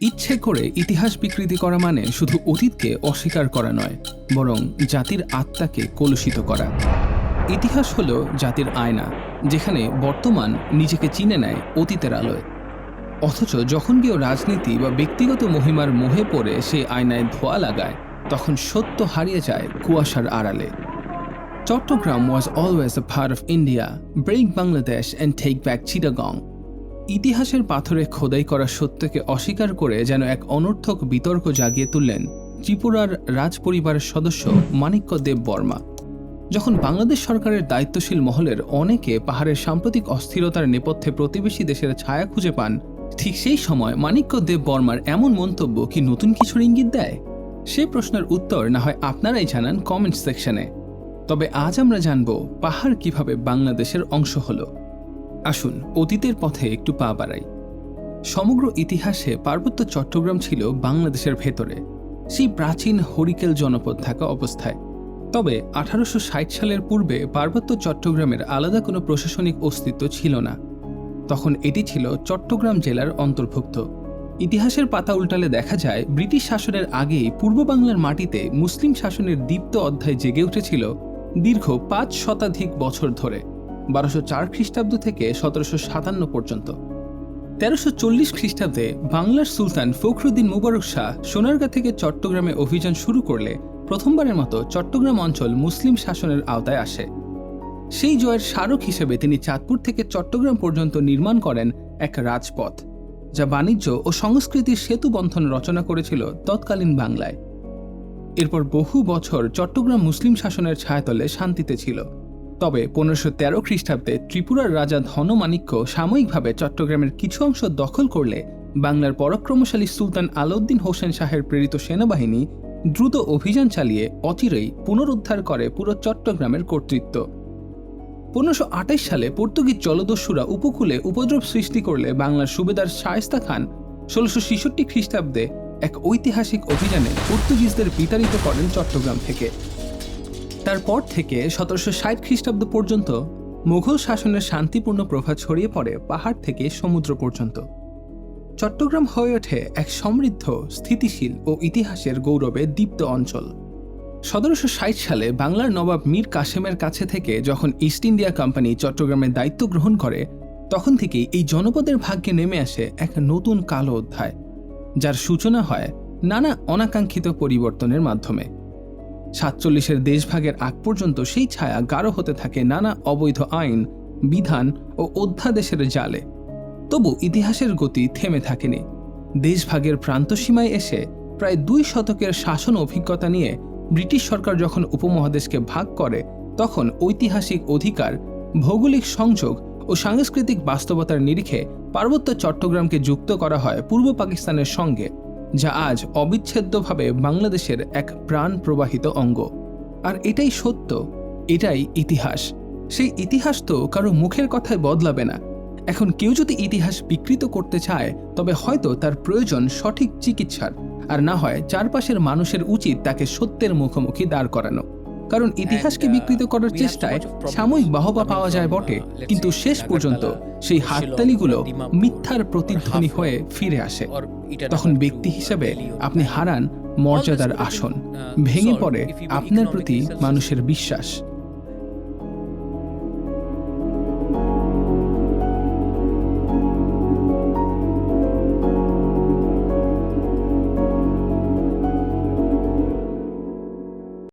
ইচ্ছে করে ইতিহাস বিকৃতি করা মানে শুধু অতীতকে অস্বীকার করা নয়, বরং জাতির আত্মাকে কলুষিত করা ইতিহাস হলো জাতির আয়না, যেখানে বর্তমান নিজেকে চিনে নেয় অতীতের আলোয় অথচ যখন কেউ রাজনীতি বা ব্যক্তিগত মহিমার মোহে পড়ে সেই আয়নায় ধোয়া লাগায়, তখন সত্য হারিয়ে যায় কুয়াশার আড়ালে Chittagong was always a part of India. Break Bangladesh and take back Chittagong. ইতিহাসের পাথরে খোদাই করা সত্যকে অস্বীকার করে যেন এক অনর্থক বিতর্ক জাগিয়ে তুললেন ত্রিপুরার রাজ পরিবারের সদস্য মাণিক্য দেব বর্মা। যখন বাংলাদেশ সরকারের দায়িত্বশীল মহলের অনেকে পাহাড়ের সাম্প্রতিক অস্থিরতার নেপথ্যে প্রতিবেশী দেশের ছায়া খুঁজে পান, ঠিক সেই সময় মাণিক্য দেব বর্মার এমন মন্তব্য কি নতুন কিছুর ইঙ্গিত দেয়? সে প্রশ্নের উত্তর না হয় আপনারাই জানান কমেন্ট সেকশনে। তবে আজ আমরা জানব পাহাড় কীভাবে বাংলাদেশের অংশ হলো। আসুন, অতীতের পথে একটু পা বাড়াই। সমগ্র ইতিহাসে পার্বত্য চট্টগ্রাম ছিল বাংলাদেশের ভেতরে, সেই প্রাচীন হরিকেল জনপদ থাকা অবস্থায়। তবে আঠারোশো ষাট সালের পূর্বে পার্বত্য চট্টগ্রামের আলাদা কোনো প্রশাসনিক অস্তিত্ব ছিল না। তখন এটি ছিল চট্টগ্রাম জেলার অন্তর্ভুক্ত। ইতিহাসের পাতা উল্টালে দেখা যায়, ব্রিটিশ শাসনের আগেই পূর্ব বাংলার মাটিতে মুসলিম শাসনের দীপ্ত অধ্যায় জেগে উঠেছিল দীর্ঘ পাঁচ শতাধিক বছর ধরে। বারোশো চার খ্রিস্টাব্দ থেকে সতেরোশো সাতান্ন পর্যন্ত। তেরোশো চল্লিশ খ্রিস্টাব্দে বাংলার সুলতান ফখরুদ্দিন মুবারক শাহ সোনারগাঁ থেকে চট্টগ্রামে অভিযান শুরু করলে প্রথমবারের মতো চট্টগ্রাম অঞ্চল মুসলিম শাসনের আওতায় আসে। সেই জয়ের স্মারক হিসেবে তিনি চাঁদপুর থেকে চট্টগ্রাম পর্যন্ত নির্মাণ করেন এক রাজপথ, যা বাণিজ্য ও সংস্কৃতির সেতু বন্ধন রচনা করেছিল তৎকালীন বাংলায়। এরপর বহু বছর চট্টগ্রাম মুসলিম শাসনের ছায়াতলে শান্তিতে ছিল। তবে পনেরোশো তেরো খ্রিস্টাব্দে ত্রিপুরার রাজা ধনমাণিক্য সাময়িকভাবে চট্টগ্রামের কিছু অংশ দখল করলে বাংলার পরাক্রমশালী সুলতান আলাউদ্দিন হোসেন শাহের প্রেরিত সেনাবাহিনী দ্রুত অভিযান চালিয়ে অচিরেই পুনরুদ্ধার করে পুরো চট্টগ্রামের কর্তৃত্ব। পনেরোশো সালে পর্তুগিজ জলদস্যুরা উপকূলে উপদ্রব সৃষ্টি করলে বাংলার সুবেদার শায়েস্তা খান ষোলোশো ছেষট্টি খ্রিস্টাব্দে এক ঐতিহাসিক অভিযানে পর্তুগিজদের বিতাড়িত করেন চট্টগ্রাম থেকে। তারপর থেকে সতেরোশো ষাট খ্রিস্টাব্দ পর্যন্ত মুঘল শাসনের শান্তিপূর্ণ প্রভাব ছড়িয়ে পড়ে পাহাড় থেকে সমুদ্র পর্যন্ত। চট্টগ্রাম হয়ে ওঠে এক সমৃদ্ধ, স্থিতিশীল ও ইতিহাসের গৌরবে দীপ্ত অঞ্চল। সতেরোশো ষাট সালে বাংলার নবাব মীর কাসেমের কাছে থেকে যখন ইস্ট ইন্ডিয়া কোম্পানি চট্টগ্রামের দায়িত্ব গ্রহণ করে, তখন থেকেই এই জনপদের ভাগ্যে নেমে আসে এক নতুন কালো অধ্যায়, যার সূচনা হয় নানা অনাকাঙ্ক্ষিত পরিবর্তনের মাধ্যমে। সাতচল্লিশের দেশভাগের আগ পর্যন্ত সেই ছায়া গাঢ় হতে থাকে নানা অবৈধ আইন, বিধান ও অধ্যাদেশের জালে। তবু ইতিহাসের গতি থেমে থাকেনি। দেশভাগের প্রান্তসীমায় এসে প্রায় দুই শতকের শাসন অভিজ্ঞতা নিয়ে ব্রিটিশ সরকার যখন উপমহাদেশকে ভাগ করে, তখন ঐতিহাসিক অধিকার, ভৌগোলিক সংযোগ ও সাংস্কৃতিক বাস্তবতার নিরিখে পার্বত্য চট্টগ্রামকে যুক্ত করা হয় পূর্ব পাকিস্তানের সঙ্গে। যা আজ অবিচ্ছেদ্যভাবে বাংলাদেশের এক প্রাণ প্রবাহিত অঙ্গ। আর এটাই সত্য, এটাই ইতিহাস। সেই ইতিহাস তো কারও মুখের কথায় বদলাবে না। এখন কেউ যদি ইতিহাস বিকৃত করতে চায়, তবে হয়তো তার প্রয়োজন সঠিক চিকিৎসার। আর না হয় চারপাশের মানুষের উচিত তাকে সত্যের মুখোমুখি দাঁড় করানো। কারণ ইতিহাসকে বিকৃত করার চেষ্টায় সাময়িক বাহবা পাওয়া যায় বটে কিন্তু শেষ পর্যন্ত সেই হাততালিগুলো মিথ্যার প্রতিধ্বনি হয়ে ফিরে আসে। তখন ব্যক্তি হিসাবে আপনি হারান মর্যাদার আসন। ভেঙে পড়ে আপনার প্রতি মানুষের বিশ্বাস।